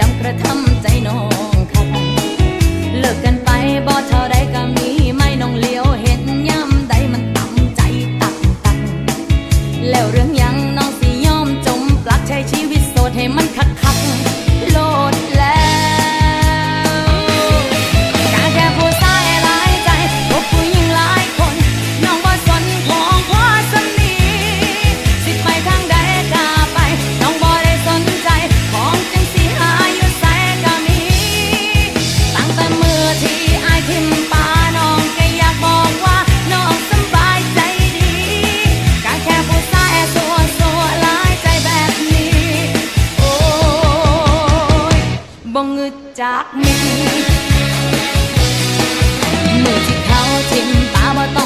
ดำกระทำใจน้องค่ะเลิกกันไปบอเท่าไร บ่งึดจากนี้เมื่อที่เขาทิ้งตาบ่ต้อง